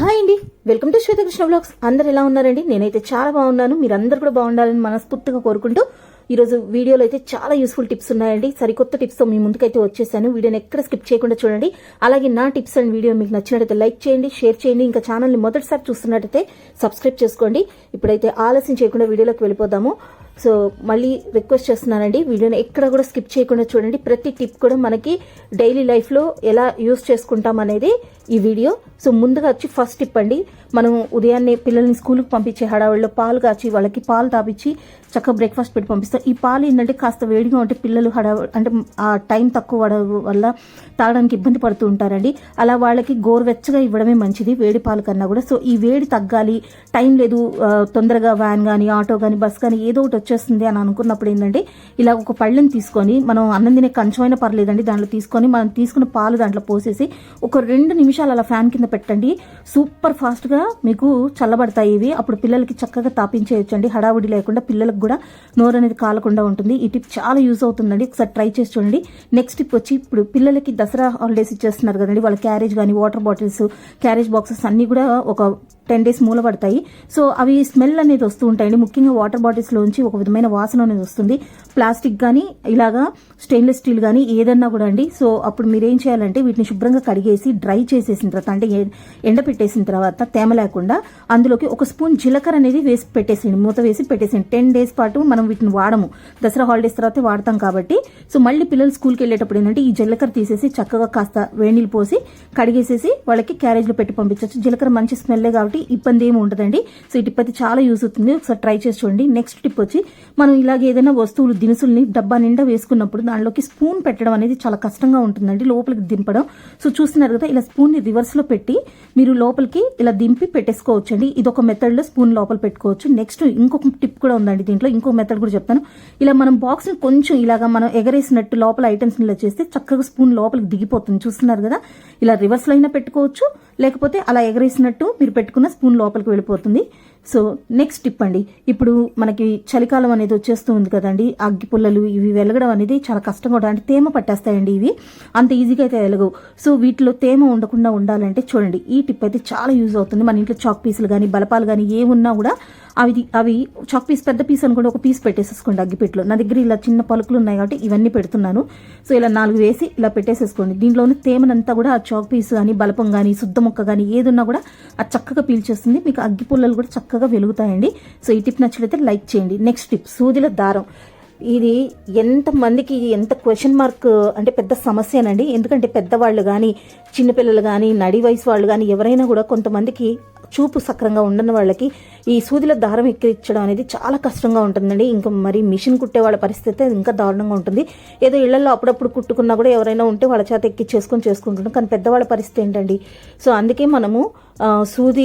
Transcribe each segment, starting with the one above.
Hi అండి. Welcome to Shwetakrishna blogs. అందరు ఎలా ఉన్నారండి? నేనైతే చాలా బాగున్నాను. మీరు అందరు కూడా బాగుండాలని మనస్ఫూర్తిగా కోరుకుంటూ ఈరోజు వీడియోలో అయితే చాలా యూస్ఫుల్ టిప్స్ ఉన్నాయండి. సరికొత్త టిప్స్తో మీ ముందుకైతే వచ్చేసాను. వీడియోని ఎక్కడ స్కిప్ చేయకుండా చూడండి. అలాగే నా టిప్స్ అండ్ వీడియో మీకు నచ్చినట్టయితే లైక్ చేయండి షేర్ చేయండి. ఇంకా ఛానల్ని మొదటిసారి చూస్తున్నట్టయితే సబ్స్క్రైబ్ చేసుకోండి. ఇప్పుడైతే ఆలస్యం చేయకుండా వీడియోలోకి వెళ్ళిపోదాము. సో మళ్ళీ రిక్వెస్ట్ చేస్తున్నానండి. వీడియోని ఎక్కడ కూడా స్కిప్ చేయకుండా చూడండి. ప్రతి టిప్ కూడా మనకి డైలీ లైఫ్లో ఎలా యూస్ చేసుకుంటాం అనేది ఈ వీడియో సో ముందుగా వచ్చి ఫస్ట్ ఇప్పండి. మనం ఉదయాన్నే పిల్లల్ని స్కూల్కి పంపించే హడావిడిలో పాలు కాచి వాళ్ళకి పాలు తాపించి చక్కగా బ్రేక్ఫాస్ట్ పెట్టి పంపిస్తాం. ఈ పాలు ఏంటంటే కాస్త వేడిగా ఉంటే పిల్లలు హడావు అంటే ఆ టైం తక్కువ వల్ల తాగడానికి ఇబ్బంది పడుతూ ఉంటారండి. అలా వాళ్ళకి గోరువెచ్చగా ఇవ్వడమే మంచిది వేడి పాలు కన్నా కూడా. సో ఈ వేడి తగ్గాలి టైం లేదు తొందరగా వ్యాన్ కానీ ఆటో కానీ బస్ కానీ ఏదో ఒకటి వచ్చేస్తుంది అని అనుకున్నప్పుడు ఏంటంటే ఇలా ఒక పళ్ళని తీసుకొని మనం అన్నం తినే కంచమైనా పర్లేదండి దాంట్లో తీసుకొని మనం తీసుకున్న పాలు దాంట్లో పోసేసి ఒక రెండు నిమిషాలు అలా ఫ్యాన్ కింద పెట్టండి. సూపర్ ఫాస్ట్గా మీకు చల్లబడతాయి ఇవి. అప్పుడు పిల్లలకి చక్కగా తాపించేయచ్చండి. హడావుడి లేకుండా పిల్లలకు కూడా నోరు అనేది కాలకుండా ఉంటుంది. ఈ టిప్ చాలా యూజ్ అవుతుందండి. ఒకసారి ట్రై చేసి చూడండి. నెక్స్ట్ టిప్ వచ్చి ఇప్పుడు పిల్లలకి దసరా హాలిడేస్ ఇచ్చేస్తున్నారు కదండి. వాళ్ళ క్యారేజ్ కానీ వాటర్ బాటిల్స్ క్యారేజ్ బాక్సెస్ అన్నీ కూడా ఒక టెన్ డేస్ మూలబడతాయి సో అవి స్మెల్ అనేది వస్తూ ఉంటాయండి. ముఖ్యంగా వాటర్ బాటిల్స్లోంచి ఒక విధమైన వాసన అనేది వస్తుంది. ప్లాస్టిక్ కానీ ఇలాగా స్టెయిన్లెస్ స్టీల్ కానీ ఏదన్నా కూడా అండి. సో అప్పుడు మీరు ఏం చేయాలంటే వీటిని శుభ్రంగా కడిగేసి డ్రై చేసేసిన తర్వాత అంటే ఎండపెట్టేసిన ఎండ పెట్టేసిన తర్వాత తేమ లేకుండా అందులోకి ఒక స్పూన్ జీలకర్ర అనేది వేసి పెట్టేసేయండి. మూత వేసి పెట్టేసేయండి. టెన్ డేస్ పాటు మనం వీటిని వాడము. దసరా హాలిడేస్ తర్వాత వాడతాం కాబట్టి. సో మళ్ళీ పిల్లలు స్కూల్కి వెళ్ళేటప్పుడు ఏంటంటే ఈ జీలకర్ర తీసేసి చక్కగా కాస్త వేణీలు పోసి కడిగేసేసి వాళ్ళకి క్యారేజ్లో పెట్టి పంపించవచ్చు జీలకర్ర మంచి స్మెల్లే కాబట్టి ఇబ్బంది ఏమి ఉండదండి. సో ఈ టిప్ అయితే చాలా యూస్ అవుతుంది. ఒకసారి ట్రై చేసి చూడండి. నెక్స్ట్ టిప్ వచ్చి మనం ఇలాగ ఏదైనా వస్తువులు దినుసుల్ని డబ్బా నిండా వేసుకున్నప్పుడు దానిలోకి స్పూన్ పెట్టడం అనేది చాలా కష్టంగా ఉంటుందండి. లోపలికి దింపడం. సో చూస్తున్నారు కదా ఇలా స్పూన్ని రివర్స్లో పెట్టి మీరు లోపలికి ఇలా దింపి పెట్టేసుకోవచ్చు అండి ఇది ఒక మెథడ్లో స్పూన్ లోపల పెట్టుకోవచ్చు. నెక్స్ట్ ఇంకొక టిప్ కూడా ఉందండి దీంట్లో. ఇంకో మెథడ్ కూడా చెప్తాను. ఇలా మనం బాక్స్ని కొంచెం ఇలాగా మనం ఎగరేసినట్టు లోపల ఐటమ్స్ ఇలా చేస్తే చక్కగా స్పూన్ లోపలికి దిగిపోతుంది. చూస్తున్నారు కదా ఇలా రివర్స్లో అయినా పెట్టుకోవచ్చు. లేకపోతే అలా ఎగరేసినట్టు మీరు పెట్టుకున్న స్పూన్ లోపలికి వెళ్ళిపోతుంది. సో నెక్స్ట్ టిప్ అండి. ఇప్పుడు మనకి చలికాలం అనేది వచ్చేస్తూ ఉంది కదండి. అగ్గి పుల్లలు ఇవి వెలగడం అనేది చాలా కష్టంగా ఉంటుంది అంటే తేమ పట్టేస్తాయండి ఇవి. అంత ఈజీగా అయితే వెలగవు. సో వీటిలో తేమ ఉండకుండా ఉండాలంటే చూడండి. ఈ టిప్ అయితే చాలా యూజ్ అవుతుంది. మన ఇంట్లో చాక్ పీసులు కానీ బలపాలు కానీ ఏమున్నా కూడా అవి అవి చాక్ పీస్ పెద్ద పీస్ అనుకోండి ఒక పీస్ పెట్టేసేసుకోండి అగ్గిపెట్లో నా దగ్గర ఇలా చిన్న పలుకులు ఉన్నాయి కాబట్టి ఇవన్నీ పెడుతున్నాను. సో ఇలా నాలుగు వేసి ఇలా పెట్టేసేసుకోండి. దీంట్లోని తేమనంతా కూడా ఆ చాక్ పీస్ కానీ బలపం కానీ శుద్ధ మొక్క కానీ ఏదున్నా కూడా ఆ చక్కగా పీల్చేస్తుంది. మీకు అగ్గి పుల్లలు కూడా చక్కగా చక్కగా వెలుగుతాయండి. సో ఈ టిప్ నచ్చినట్లయితే లైక్ చేయండి. నెక్స్ట్ టిప్ సూదిల దారం. ఇది ఎంత మందికి ఎంత క్వశ్చన్ మార్క్ అంటే పెద్ద సమస్యనండి. ఎందుకంటే పెద్దవాళ్ళు కానీ చిన్నపిల్లలు కానీ నడి వయసు వాళ్ళు కానీ ఎవరైనా కూడా కొంతమందికి చూపు సక్రంగా ఉండని వాళ్ళకి ఈ సూదిలో దారం ఎక్కించడం అనేది చాలా కష్టంగా ఉంటుందండి. ఇంకా మరి మిషన్ కుట్టే వాళ్ళ పరిస్థితి అయితే ఇంకా దారుణంగా ఉంటుంది. ఏదో ఇళ్ళలో అప్పుడప్పుడు కుట్టుకున్నా కూడా ఎవరైనా ఉంటే వాళ్ళ చేత ఎక్కించేసుకొని చేసుకుంటున్నాం కానీ పెద్దవాళ్ళ పరిస్థితి ఏంటండి? సో అందుకే మనము సూది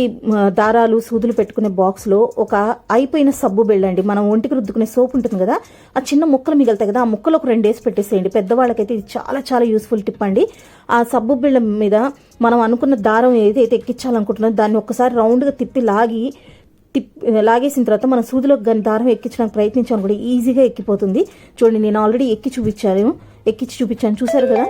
దారాలు సూదులు పెట్టుకునే బాక్స్లో ఒక అయిపోయిన సబ్బు బెళ్ళండి మనం ఒంటికి రుద్దుకునే సోప్ ఉంటుంది కదా ఆ చిన్న ముక్కలు మిగులుతాయి కదా ఆ ముక్కలు ఒక రెండు వేసి పెట్టేసేయండి. పెద్దవాళ్ళకైతే ఇది చాలా చాలా యూస్ఫుల్ టిప్ అండి. ఆ సబ్బు బిళ్ళ మీద మనం అనుకున్న దారం ఏదైతే ఎక్కించాలనుకుంటున్నామో దాన్ని ఒక్కసారి రౌండ్గా తిప్పి లాగి తిప్ లాగేసిన తర్వాత మన సూదిలో కానీ దారం ఎక్కించడానికి ప్రయత్నించాను కూడా. ఈజీగా ఎక్కిపోతుంది. చూడండి నేను ఆల్రెడీ ఎక్కి చూపించాను. ఎక్కించి చూపించాను. చూసారు కదా?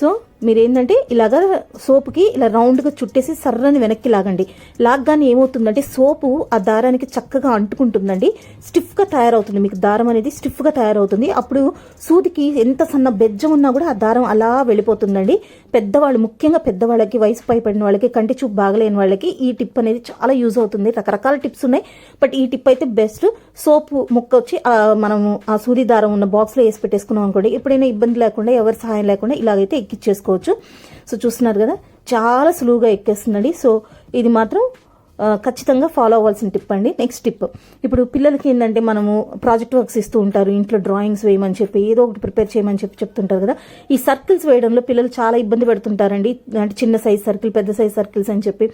సో మీరేంటంటే ఇలాగ ఇలాగా సోపుకి ఇలా రౌండ్గా చుట్టేసి సర్రని వెనక్కి లాగండి. లాగ్గానే ఏమవుతుందంటే సోపు ఆ దారానికి చక్కగా అంటుకుంటుందండి. స్టిఫ్గా తయారవుతుంది. మీకు దారం అనేది స్టిఫ్గా తయారవుతుంది. అప్పుడు సూదికి ఎంత సన్న బెజ్జం ఉన్నా కూడా ఆ దారం అలా వెళ్ళిపోతుందండి. పెద్దవాళ్ళు ముఖ్యంగా పెద్దవాళ్ళకి వయసు పైపడిన వాళ్ళకి కంటి చూపు బాగలేని వాళ్ళకి ఈ టిప్ అనేది చాలా యూజ్ అవుతుంది. రకరకాల టిప్స్ ఉన్నాయి. బట్ ఈ టిప్ అయితే బెస్ట్. సోపు ముక్క వచ్చి మనము ఆ సూది దారం ఉన్న బాక్స్లో వేసి పెట్టేసుకున్నాం అనుకోండి ఎప్పుడైనా ఇబ్బంది లేకుండా ఎవరి సహాయం లేకుండా ఇలాగైతే ఎక్కిచ్చేసుకోండి ఎక్కిచ్చేసుకోవచ్చు సో చూస్తున్నారు కదా చాలా సులువుగా ఎక్కేస్తుందండి. సో ఇది మాత్రం ఖచ్చితంగా ఫాలో అవ్వాల్సిన టిప్ అండి. నెక్స్ట్ టిప్ ఇప్పుడు పిల్లలకి ఏంటంటే మనము ప్రాజెక్ట్ వర్క్స్ ఇస్తూ ఉంటారు. ఇంట్లో డ్రాయింగ్స్ వేయమని చెప్పి ఏదో ఒకటి ప్రిపేర్ చేయమని చెప్పి చెప్తుంటారు కదా. ఈ సర్కిల్స్ వేయడంలో పిల్లలు చాలా ఇబ్బంది పెడుతుంటారండి. అంటే చిన్న సైజ్ సర్కిల్ పెద్ద సైజ్ సర్కిల్స్ అని చెప్పి.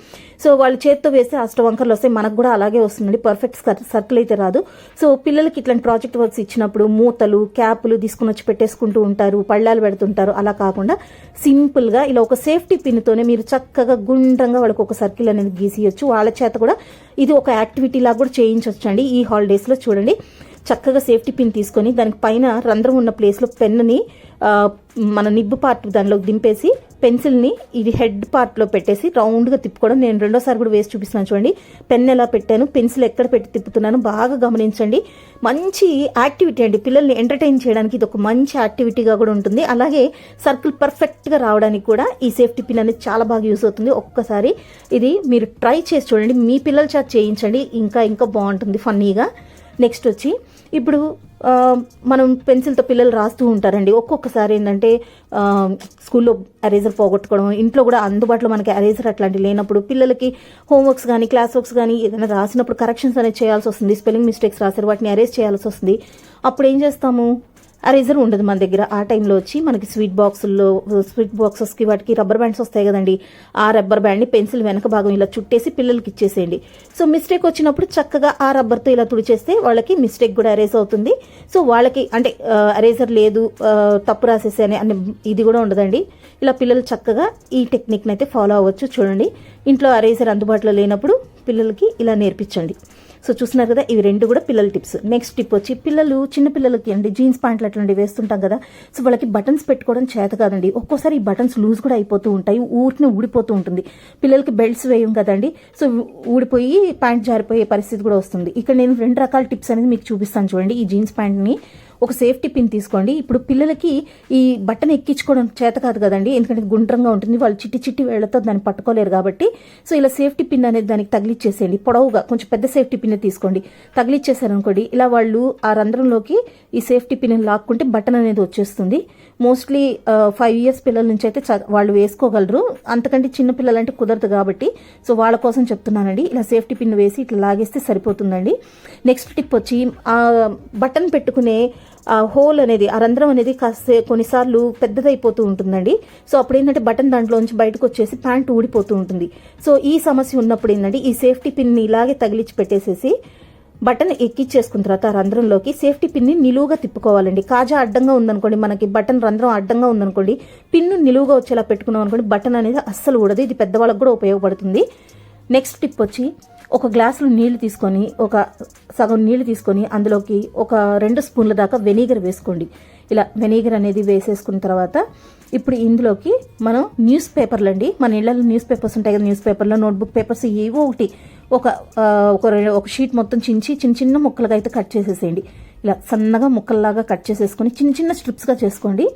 సో వాళ్ళు చేత్తో వేస్తే అష్టవంకర్లు వస్తాయి మనకు కూడా అలాగే వస్తుందండి. పర్ఫెక్ట్ సర్కిల్ అయితే రాదు. సో పిల్లలకి ఇట్లాంటి ప్రాజెక్ట్ వర్క్స్ ఇచ్చినప్పుడు మూతలు క్యాపులు తీసుకుని వచ్చి పెట్టేసుకుంటూ ఉంటారు. పళ్ళాలు పెడుతుంటారు. అలా కాకుండా సింపుల్గా ఇలా ఒక సేఫ్టీ పిన్తోనే మీరు చక్కగా గుండ్రంగా వాళ్ళకి ఒక సర్కిల్ అనేది గీసియచ్చు. వాళ్ళ చేత కూడా ఇది ఒక యాక్టివిటీ లాగా కూడా చేయించవచ్చు అండి ఈ హాలిడేస్లో చూడండి. చక్కగా సేఫ్టీ పిన్ తీసుకొని దానికి పైన రంధ్రం ఉన్న ప్లేస్లో పెన్నుని ఆ, మన నిబ్బు పార్ట్ దానిలోకి దింపేసి పెన్సిల్ని ఇది హెడ్ పార్ట్లో పెట్టేసి రౌండ్గా తిప్పుకోవడం. నేను రెండోసారి కూడా వేసి చూపిస్తున్నాను చూడండి. పెన్ ఎలా పెట్టాను పెన్సిల్ ఎక్కడ పెట్టి తిప్పుతున్నాను బాగా గమనించండి. మంచి యాక్టివిటీ అండి. పిల్లల్ని ఎంటర్టైన్ చేయడానికి ఇది ఒక మంచి యాక్టివిటీగా కూడా ఉంటుంది. అలాగే సర్కిల్ పర్ఫెక్ట్గా రావడానికి కూడా ఈ సేఫ్టీ పిన్ అనేది చాలా బాగా యూస్ అవుతుంది. ఒక్కసారి ఇది మీరు ట్రై చేసి చూడండి. మీ పిల్లల చేత చేయించండి. ఇంకా ఇంకా బాగుంటుంది ఫన్నీగా. నెక్స్ట్ వచ్చి ఇప్పుడు మనం పెన్సిల్తో పిల్లలు రాస్తూ ఉంటారండి. ఒక్కొక్కసారి ఏంటంటే స్కూల్లో ఎరేజర్ పోగొట్టుకోవడం ఇంట్లో కూడా అందుబాటులో మనకి ఎరేజర్ అట్లాంటివి లేనప్పుడు పిల్లలకి హోంవర్క్స్ కానీ క్లాస్ వర్క్స్ కానీ ఏదైనా రాసినప్పుడు కరెక్షన్స్ అనేది చేయాల్సి వస్తుంది. స్పెల్లింగ్ మిస్టేక్స్ రాశారు వాటిని అరేజ్ చేయాల్సి వస్తుంది. అప్పుడు ఏం చేస్తాము? అరేజర్ ఉండదు మన దగ్గర. ఆ టైంలో వచ్చి మనకి స్వీట్ బాక్సుల్లో స్వీట్ బాక్సెస్కి వాటికి రబ్బర్ బ్యాండ్స్ వస్తాయి కదండి. ఆ రబ్బర్ బ్యాండ్ని పెన్సిల్ వెనక భాగం ఇలా చుట్టేసి పిల్లలకి ఇచ్చేసేయండి. సో మిస్టేక్ వచ్చినప్పుడు చక్కగా ఆ రబ్బర్తో ఇలా తుడిచేస్తే వాళ్ళకి మిస్టేక్ కూడా అరేజ్ అవుతుంది. సో వాళ్ళకి అంటే అరేజర్ లేదు తప్పు రాసేసి అని అనే ఇది కూడా ఉండదండి. ఇలా పిల్లలు చక్కగా ఈ టెక్నిక్ని అయితే ఫాలో అవ్వచ్చు. చూడండి. ఇంట్లో అరేజర్ అందుబాటులో లేనప్పుడు పిల్లలకి ఇలా నేర్పించండి. సో చూస్తున్నారు కదా ఇవి రెండు కూడా పిల్లల టిప్స్. నెక్స్ట్ టిప్ వచ్చి పిల్లలు చిన్న పిల్లలకి అండి జీన్స్ ప్యాంట్లు అట్లాంటివి వేస్తుంటాం కదా సో వాళ్ళకి బటన్స్ పెట్టుకోవడం చేత కాదండి. ఒక్కోసారి ఈ బటన్స్ లూజ్ కూడా అయిపోతూ ఉంటాయి ఊరిని ఊడిపోతూ ఉంటుంది. పిల్లలకి బెల్ట్స్ వేయం కదండి సో ఊడిపోయి ప్యాంట్ జారిపోయే పరిస్థితి కూడా వస్తుంది. ఇక్కడ నేను రెండు రకాల టిప్స్ అనేది మీకు చూపిస్తాను చూడండి. ఈ జీన్స్ ప్యాంట్ని ఒక సేఫ్టీ పిన్ తీసుకోండి. ఇప్పుడు పిల్లలకి ఈ బట్టను ఎక్కించుకోవడం చేత కాదు కదండి. ఎందుకంటే గుండ్రంగా ఉంటుంది. వాళ్ళు చిట్టి చిట్టి వేళ్ళతో దాన్ని పట్టుకోలేరు కాబట్టి. సో ఇలా సేఫ్టీ పిన్ అనేది దానికి తగిలిచ్చేసేయండి. పొడవుగా కొంచెం పెద్ద సేఫ్టీ పిన్ తీసుకోండి. తగిలిచ్చేసారు అనుకోండి ఇలా వాళ్ళు ఆ రంధ్రంలోకి ఈ సేఫ్టీ పిన్ లాక్కుంటే బటన్ అనేది వచ్చేస్తుంది. మోస్ట్లీ ఫైవ్ ఇయర్స్ పిల్లల నుంచి అయితే చ- వాళ్ళు వేసుకోగలరు. అంతకంటే చిన్న పిల్లలంటే కుదరదు కాబట్టి. సో వాళ్ళ కోసం చెప్తున్నానండి. ఇలా సేఫ్టీ పిన్ వేసి ఇట్లా లాగేస్తే సరిపోతుందండి. నెక్స్ట్ టిప్ వచ్చి ఆ బటన్ పెట్టుకునే హోల్ అనేది ఆ రంధ్రం అనేది కాస్త కొన్నిసార్లు పెద్దదైపోతూ ఉంటుందండి. సో అప్పుడు ఏంటంటే బటన్ దాంట్లోంచి బయటకు వచ్చేసి ప్యాంట్ ఊడిపోతూ ఉంటుంది. సో ఈ సమస్య ఉన్నప్పుడు ఏంటంటే ఈ సేఫ్టీ పిన్ని ఇలాగే తగిలించి పెట్టేసేసి బటన్ ఎక్కిచ్చేసుకున్న తర్వాత ఆ రంధ్రంలోకి సేఫ్టీ పిన్ని నిలువుగా తిప్పుకోవాలండి. కాజా అడ్డంగా ఉందనుకోండి మనకి బటన్ రంధ్రం అడ్డంగా ఉందనుకోండి పిన్ను నిలువుగా వచ్చేలా పెట్టుకున్నాం అనుకోండి బటన్ అనేది అస్సలు ఊడదు. ఇది పెద్దవాళ్ళకి కూడా ఉపయోగపడుతుంది. నెక్స్ట్ టిప్ వచ్చి ఒక గ్లాసులో నీళ్ళు తీసుకొని ఒక సగం నీళ్ళు తీసుకొని అందులోకి ఒక రెండు స్పూన్ల దాకా వెనిగర్ వేసుకోండి. ఇలా వెనిగర్ అనేది వేసేసుకున్న తర్వాత ఇప్పుడు ఇందులోకి మనం న్యూస్ పేపర్లు అండి. మన ఇళ్ళలో న్యూస్ పేపర్స్ ఉంటాయి కదా న్యూస్ పేపర్లో నోట్బుక్ పేపర్స్ ఏవో ఒకటి. ఒక ఒక ఒక షీట్ మొత్తం చించి చిన్న చిన్న ముక్కలుగా అయితే కట్ చేసేసేయండి. ఇలా సన్నగా ముక్కల్లాగా కట్ చేసేసుకొని చిన్న చిన్న స్ట్రిప్స్గా చేసుకోండి.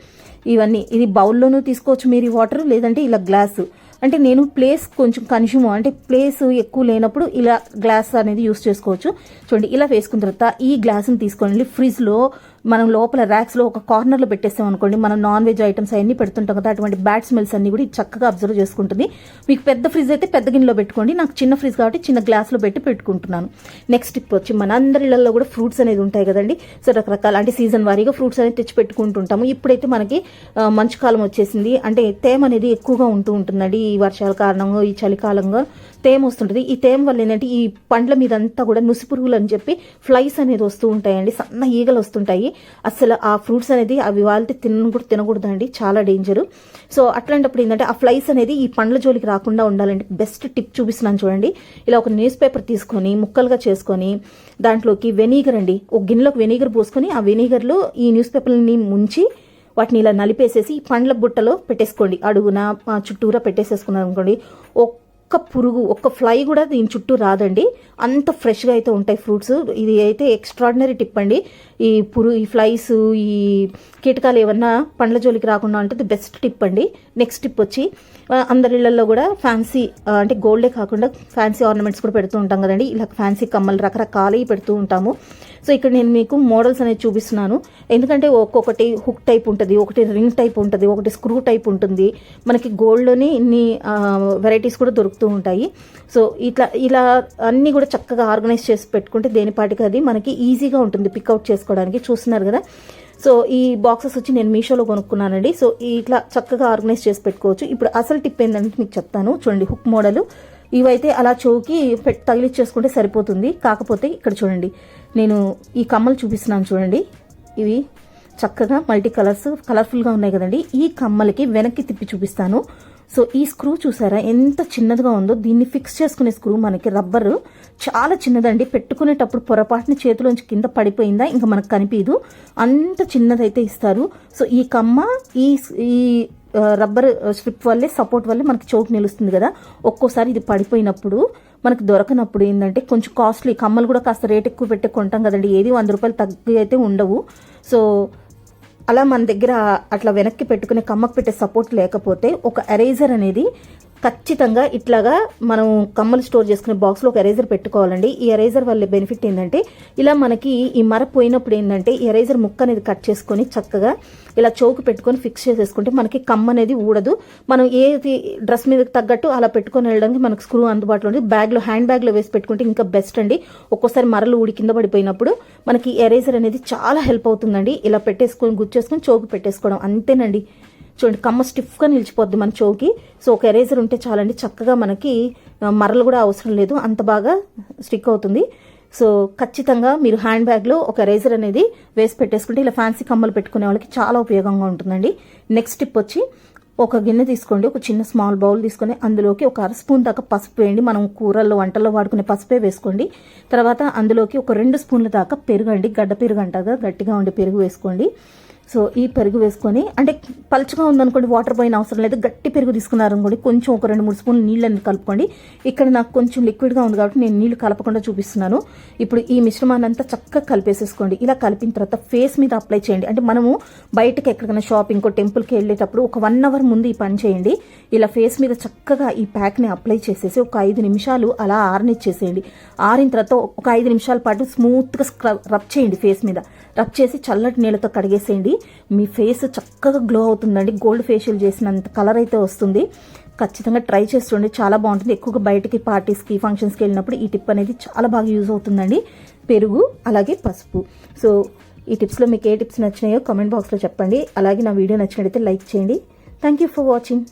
ఇవన్నీ ఇది బౌల్లోనూ తీసుకోవచ్చు మీరు ఈ వాటర్ లేదంటే ఇలా గ్లాసు. అంటే నేను ప్లేస్ కొంచెం కన్స్యూమ్ అంటే ప్లేస్ ఎక్కువ లేనప్పుడు ఇలా గ్లాస్ అనేది యూస్ చేసుకోవచ్చు. చూడండి ఇలా వేసుకున్న తర్వాత ఈ గ్లాస్ని తీసుకోండి ఫ్రిడ్జ్లో మనం లోపల ర్యాక్స్లో ఒక కార్నర్లో పెట్టేస్తాం అనుకోండి మనం నాన్ వెజ్ ఐటమ్స్ అన్నీ పెడుతుంటాం కదా అటువంటి బ్యాడ్ స్మెల్స్ అన్ని కూడా చక్కగా అబ్జర్వ్ చేసుకుంటుంది. మీకు పెద్ద ఫ్రిడ్జ్ అయితే పెద్ద గిన్నెలో పెట్టుకోండి నాకు చిన్న ఫ్రిడ్జ్ కాబట్టి చిన్న గ్లాస్లో పెట్టి పెట్టుకుంటున్నాను. నెక్స్ట్ టిప్ వచ్చి మన అందరిళ్ళల్లో కూడా ఫ్రూట్స్ అనేది ఉంటాయి కదండి. సో రకరకాల అంటే సీజన్ వారీగా ఫ్రూట్స్ అనేది తెచ్చి పెట్టుకుంటుంటాము. ఇప్పుడైతే మనకి మంచు కాలం వచ్చేసింది. అంటే తేమ అనేది ఎక్కువగా ఉంటూ ఉంటుందండి ఈ వర్షాల కారణంగా ఈ చలికాలంగా తేమ వస్తుంటుంది. ఈ తేమ వల్ల ఏంటంటే ఈ పండ్ల మీద అంతా కూడా నుసి పురుగులు అని చెప్పి ఫ్లైస్ అనేది వస్తూ ఉంటాయండి. సన్న ఈగలు వస్తుంటాయి. అసలు ఆ ఫ్రూట్స్ అనేది అవి వాళ్ళకి తిన కూడా తినకూడదండి. చాలా డేంజర్. సో అట్లాంటప్పుడు ఏంటంటే ఆ ఫ్లైస్ అనేది ఈ పండ్ల జోలికి రాకుండా ఉండాలండి. బెస్ట్ టిప్ చూపిస్తున్నాను చూడండి. ఇలా ఒక న్యూస్ పేపర్ తీసుకొని ముక్కలుగా చేసుకొని దాంట్లోకి వెనిగర్ అండి. ఒక గిన్నెలోకి వెనిగర్ పోసుకొని ఆ వెనిగర్లో ఈ న్యూస్ పేపర్ని ముంచి వాటిని ఇలా నలిపేసేసి పండ్ల బుట్టలో పెట్టేసుకోండి. అడుగున చుట్టూరా పెట్టేసేసుకున్నారు అనుకోండి ఒక్క పురుగు ఒక్క ఫ్లై కూడా దీని చుట్టూ రాదండి. అంత ఫ్రెష్గా అయితే ఉంటాయి ఫ్రూట్స్. ఇది అయితే ఎక్స్ట్రాడినరీ టిప్ అండి. ఈ పురు ఈ ఫ్లైస్ ఈ కీటకాలు ఏమన్నా పండ్ల జోలికి రాకుండా అంటే బెస్ట్ టిప్ అండి. నెక్స్ట్ టిప్ వచ్చి అందరిళ్ళల్లో కూడా ఫ్యాన్సీ అంటే గోల్డే కాకుండా ఫ్యాన్సీ ఆర్నమెంట్స్ కూడా పెడుతూ ఉంటాం కదండి. ఇలా ఫ్యాన్సీ కమ్మలు రకరకాలవి పెడుతూ ఉంటాము. సో ఇక్కడ నేను మీకు మోడల్స్ అనేది చూపిస్తున్నాను. ఎందుకంటే ఒక్కొక్కటి హుక్ టైప్ ఉంటుంది ఒకటి రింగ్ టైప్ ఉంటుంది ఒకటి స్క్రూ టైప్ ఉంటుంది. మనకి గోల్డ్లోని ఇన్ని వెరైటీస్ కూడా దొరుకుతూ ఉంటాయి. సో ఇట్లా ఇలా అన్నీ కూడా చక్కగా ఆర్గనైజ్ చేసి పెట్టుకుంటే దేనిపాటికి అది మనకి ఈజీగా ఉంటుంది పికౌట్ చేసుకోవడానికి. చూస్తున్నారు కదా? సో ఈ బాక్సెస్ వచ్చి నేను మీషోలో కొనుక్కున్నానండి. సో ఇట్లా చక్కగా ఆర్గనైజ్ చేసి పెట్టుకోవచ్చు. ఇప్పుడు అసలు టిప్ ఏంటంటే మీకు చెప్తాను. చూడండి హుక్ మోడల్ ఇవైతే అలా చౌకి తగిలిచ్చేసుకుంటే సరిపోతుంది. కాకపోతే ఇక్కడ చూడండి నేను ఈ కమ్మలు చూపిస్తున్నాను చూడండి. ఇవి చక్కగా మల్టీ కలర్స్ కలర్ఫుల్గా ఉన్నాయి కదండి. ఈ కమ్మలకి వెనక్కి తిప్పి చూపిస్తాను. సో ఈ స్క్రూ చూసారా? ఎంత చిన్నదిగా ఉందో. దీన్ని ఫిక్స్ చేసుకునే స్క్రూ మనకి రబ్బర్ చాలా చిన్నదండి. పెట్టుకునేటప్పుడు పొరపాటున చేతిలోంచి కింద పడిపోయిందా ఇంకా మనకు కనిపించదు అంత చిన్నదైతే ఇస్తారు. సో ఈ కమ్మ ఈ ఈ రబ్బర్ స్ట్రిప్ వల్లే సపోర్ట్ వల్లే మనకి చోటు నిలుస్తుంది కదా. ఒక్కోసారి ఇది పడిపోయినప్పుడు మనకి దొరకనప్పుడు ఏంటంటే కొంచెం కాస్ట్లీ కమ్మలు కూడా కాస్త రేట్ ఎక్కువ పెట్టి కొంటాం కదండి. ఏది వంద రూపాయలు తగ్గి అయితే ఉండవు. సో అలా మన దగ్గర అట్లా వెనక్కి పెట్టుకునే కమ్మకు పెట్టే సపోర్ట్ లేకపోతే ఒక ఎరేజర్ అనేది ఖచ్చితంగా ఇట్లాగా మనం కమ్మలు స్టోర్ చేసుకునే బాక్స్లో ఒక ఎరేజర్ పెట్టుకోవాలండి. ఈ ఎరేజర్ వల్ల బెనిఫిట్ ఏంటంటే ఇలా మనకి ఈ మర పోయినప్పుడు ఏంటంటే ఈ ఎరేజర్ ముక్క అనేది కట్ చేసుకొని చక్కగా ఇలా చౌకు పెట్టుకొని ఫిక్స్ చేసేసుకుంటే మనకి కమ్మ అనేది ఊడదు. మనం ఏది డ్రెస్ మీద తగ్గట్టు అలా పెట్టుకొని వెళ్ళడానికి మనకు స్క్రూ అందుబాటులో ఉంది బ్యాగ్లో హ్యాండ్ బ్యాగ్లో వేసి పెట్టుకుంటే ఇంకా బెస్ట్ అండి. ఒక్కోసారి మరలు ఊడి కింద పడిపోయినప్పుడు మనకి ఎరేజర్ అనేది చాలా హెల్ప్ అవుతుందండి. ఇలా పెట్టేసుకొని గుచ్చేసుకొని చౌకు పెట్టేసుకోవడం అంతేనండి. చూడండి కమ్మ స్టిఫ్గా నిలిచిపోద్ది మన చౌకి సో ఒక ఎరేజర్ ఉంటే చాలండి చక్కగా మనకి మరలు కూడా అవసరం లేదు. అంత బాగా స్టిక్ అవుతుంది. సో ఖచ్చితంగా మీరు హ్యాండ్ బ్యాగ్లో ఒక ఎరేజర్ అనేది వేసి పెట్టేసుకుంటే ఇలా ఫ్యాన్సీ కమ్మలు పెట్టుకునే వాళ్ళకి చాలా ఉపయోగంగా ఉంటుందండి. నెక్స్ట్ టిప్ వచ్చి ఒక గిన్నె తీసుకోండి ఒక చిన్న స్మాల్ బౌల్ తీసుకొని అందులోకి ఒక అర స్పూన్ దాకా పసుపు వేయండి. మనం కూరల్లో వంటల్లో వాడుకునే పసుపే వేసుకోండి. తర్వాత అందులోకి ఒక రెండు స్పూన్ల దాకా పెరుగండి గడ్డ పెరుగు అంటారు గట్టిగా ఉండే పెరుగు వేసుకోండి. సో ఈ పెరుగు వేసుకొని అంటే పలుచగా ఉందనుకోండి వాటర్ పోయిన అవసరం లేదు గట్టి పెరుగు తీసుకున్నారు అనుకోండి కొంచెం ఒక రెండు మూడు స్పూన్లు నీళ్ళని కలుపుకోండి. ఇక్కడ నాకు కొంచెం లిక్విడ్గా ఉంది కాబట్టి నేను నీళ్ళు కలపకుండా చూపిస్తున్నాను. ఇప్పుడు ఈ మిశ్రమాన్ని అంతా చక్కగా కలిపేసేసుకోండి. ఇలా కలిపిన తర్వాత ఫేస్ మీద అప్లై చేయండి. అంటే మనము బయటకి ఎక్కడికైనా షాపింగ్ టెంపుల్కి వెళ్ళేటప్పుడు ఒక వన్ అవర్ ముందు ఈ పని చేయండి. ఇలా ఫేస్ మీద చక్కగా ఈ ప్యాక్ని అప్లై చేసేసి ఒక ఐదు నిమిషాలు అలా ఆరనిచ్చేసేయండి. ఆరిన తర్వాత ఒక ఐదు నిమిషాల పాటు స్మూత్గా స్క్రబ్ రబ్ చేయండి ఫేస్ మీద. రబ్ చేసి చల్లటి నీళ్ళతో కడిగేసేయండి. మీ ఫేస్ చక్కగా గ్లో అవుతుందండి. గోల్డ్ ఫేషియల్ చేసినంత కలర్ అయితే వస్తుంది. ఖచ్చితంగా ట్రై చేస్తుండే చాలా బాగుంటుంది. ఎక్కువగా బయటికి పార్టీస్కి ఫంక్షన్స్కి వెళ్ళినప్పుడు ఈ టిప్ అనేది చాలా బాగా యూజ్ అవుతుందండి. పెరుగు అలాగే పసుపు. సో ఈ టిప్స్లో మీకు ఏ టిప్స్ నచ్చినాయో కామెంట్ బాక్స్లో చెప్పండి. అలాగే నా వీడియో నచ్చినట్టయితే లైక్ చేయండి. Thank you for watching